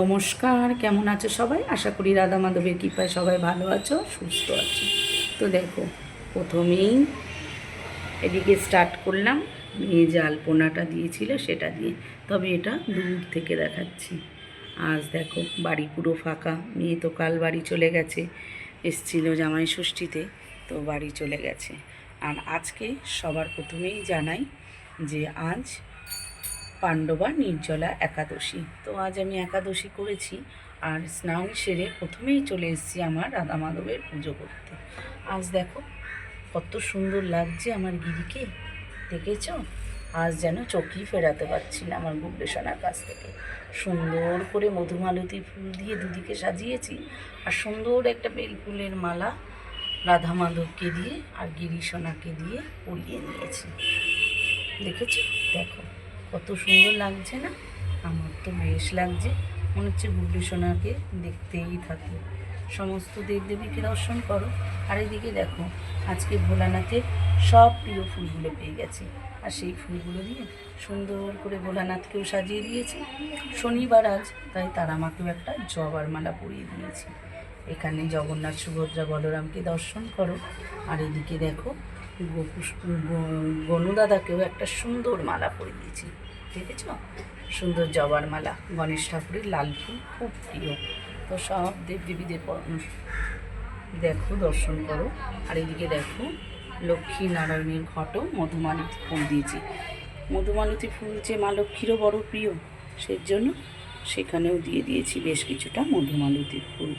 নমস্কার, কেমন আছো সবাই? আশা করি রাধা মাধবের কৃপায় সবাই ভালো আছো, সুস্থ আছো। তো দেখো, প্রথমেই এদিকে স্টার্ট করলাম, মেয়ে যে আলপনাটা দিয়েছিল সেটা দিয়ে। তবে এটা দূর থেকে দেখাচ্ছি। আজ দেখো, বাড়ি পুরো ফাঁকা, মেয়ে তো কাল বাড়ি চলে গেছে। এসছিল জামাই ষষ্ঠীতে, তো বাড়ি চলে গেছে। আর আজকে সবার প্রথমেই জানাই যে আজ পাণ্ডবা নির্জলা একাদশী। তো আজ আমি একাদশী করেছি আর স্নান সেরে প্রথমেই চলে এসেছি আমার রাধা মাধবের পুজো করতে। আজ দেখো, কত সুন্দর লাগছে আমার গিরিকে। দেখেছ? আজ যেন চোখই ফেরাতে পারছি না আমার গুবলেশনার কাছ থেকে। সুন্দর করে মধুমালতী ফুল দিয়ে দুদিকে সাজিয়েছি আর সুন্দর একটা বেল ফুলের মালা রাধা মাধবকে দিয়ে আর গিরিশোনাকে দিয়ে পরিয়ে নিয়েছি। দেখেছ? দেখো। কত সুন্দর লাগছে না? আমার তো বেশ লাগছে। মনে হচ্ছে গুড্ডু সোনাকে দেখতেই থাকি। সমস্ত দেবদেবীকে দর্শন করো। আর এদিকে দেখো, আজকে ভোলানাথের সব প্রিয় ফুলগুলো পেয়ে গেছে। আর সেই ফুলগুলো দিয়ে সুন্দর করে ভোলানাথকেও সাজিয়ে দিয়েছি। শনিবার আজ, তাই তার আমাকেও একটা জবার মালা পরিয়ে দিয়েছি। এখানে জগন্নাথ সুভদ্রা বলরামকে দর্শন করো। আর এদিকে দেখো গোপুস- গ- গনুদাদাকেও একটা সুন্দর মালা পরিয়ে দিয়েছি। দেখেছ? সুন্দর জবার মালা, গণেশ ঠাকুরের লাল ফুল, খুব প্রিয়। তো সব দেবদেবীদের প- দেখো, দর্শন করো। আর এদিকে দেখো লক্ষ্মী নারায়ণের ঘটও মধুমালতী ফুল দিয়েছি। মধুমালতী ফুল যে মা লক্ষ্মীরও বড় প্রিয়, সেই জন্য সেখানেও দিয়ে দিয়েছি বেশ কিছুটা মধুমালতী ফুল।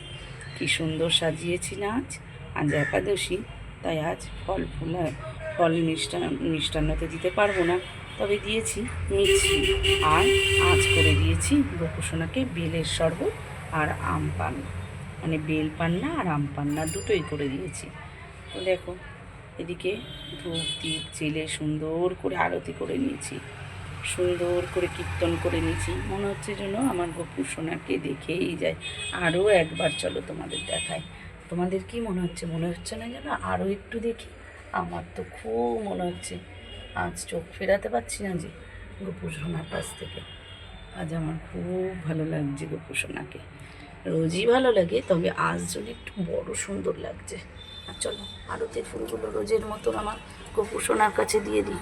কি সুন্দর সাজিয়েছি না আজ? আজ একাদশী, তাই আজ ফল ফুল, ফল মিষ্টান্ন মিষ্টান্নতে দিতে পারব না। তবে দিয়েছি মিষ্টি। আর আজ করে দিয়েছি গোপুসোনাকে বেলের শরবত আর আম পান্না। মানে বেল পান্না আর আম পান্না দুটোই করে দিয়েছি। তো দেখো, এদিকে ধূপ দ্বীপ জেলে সুন্দর করে আরতি করে নিয়েছি। সুন্দর করে কীর্তন করে নিয়েছি। মনে হচ্ছে যেন আমার গোপুর সোনাকে দেখেই যায়। আরও একবার চলো তোমাদের দেখায় তোমাদের কি মনে হচ্ছে? মনে হচ্ছে না যেন আরও একটু দেখি? আমার তো খুব মনে হচ্ছে। আজ চোখ ফেরাতে পারছি না যে গোপুর সোনার কাছ থেকে। আজ আমার খুব ভালো লাগছে গোপুর সোনাকে রোজই ভালো লাগে, তবে আজ যদি একটু বড় সুন্দর লাগছে। আর চলো আরতের ফুলগুলো রোজের মতন আমার গোপুর সোনার কাছে দিয়ে দিই।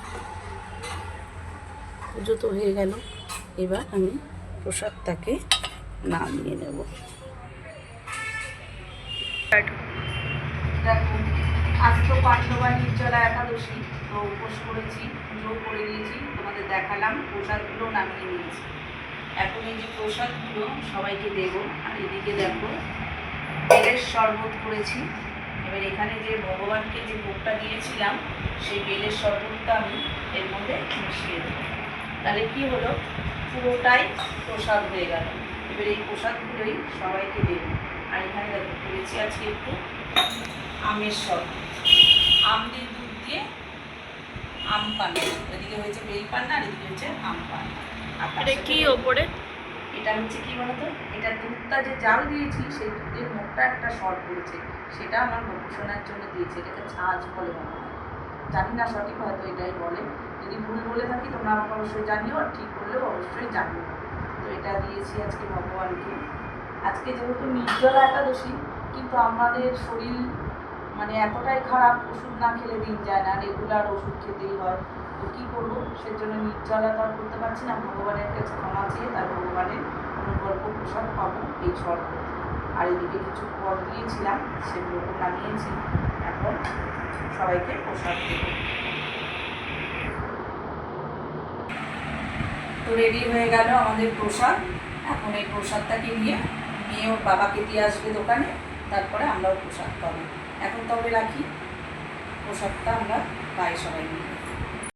পুজো তো হয়ে গেল, এবার আমি প্রসাদটাকে নামিয়ে নেব। আজ তো পাণ্ডবা নির্জলা একাদশী, তো উপোস করেছি পুজো করে নিয়েছি, তোমাদের দেখালাম, প্রসাদগুলো নামিয়ে নিয়েছি। এখন এই যে প্রসাদগুলো সবাইকে দেব, আর এদিকে দেখো বেলের শরবত করেছি। এবার এখানে যে ভগবানকে যে ভোগটা দিয়েছিলাম, সেই বেলের শরবতটা আমি এর মধ্যে মিশিয়ে দেবো। তাহলে কি হলো? পুরোটাই প্রসাদ হয়ে গেল। এবার এই প্রসাদগুলোই সবাইকে দেবো। আর এখানে দেখো করেছি আজকে একটু আমের শরবত। আম দিয়ে দুধ দিয়ে আম পান্না এদিকে হয়েছে বেল পান্না আর এদিকে হচ্ছে আম পান্না এটা কি ওপরে? এটা হচ্ছে কি বলতো? এটা দুধটা যে জাল দিয়েছি সেই দুধের মুখটা একটা শর্ট পড়েছে সেটা আমার গবেষণার জন্য দিয়েছে। এটাকে ছাঁচ বলে মনে হয়। জানি না সঠিক হয়তো এটাই বলে। যদি ভুল বলে থাকি তোমরা আমাকে অবশ্যই জানিও আর ঠিক করলেও অবশ্যই জানিও। তো এটা দিয়েছি আজকে ভগবানকে। আজকে যেহেতু নির্জলা একাদশী কিন্তু আমাদের শরীর মানে এতটাই খারাপ, ওষুধ না খেলে দিন যায় না। রেগুলার ওষুধ খেতেই হয়। তো কী করব? সেজন্য নির্জলা তো আর করতে পারছি না। ভগবানের কাছে ক্ষমা চেয়ে তার ভগবানের অনুকল্প প্রসাদ পাবো এই শর্ত আর এদিকে কিছু ফল দিয়েছিলাম সেগুলোকে নামিয়েছি। এখন সবাইকে প্রসাদ দেবো। তো রেডি হয়ে গেল আমাদের প্রসাদ। এখন এই প্রসাদটাকে নিয়ে মেয়ে ওর বাবাকে দিয়ে আসবে দোকানে। তারপরে আমরাও পোশাক পাবো। এখন তবে রাখি পোশাকটা আমরা পাই সবাই মিলে।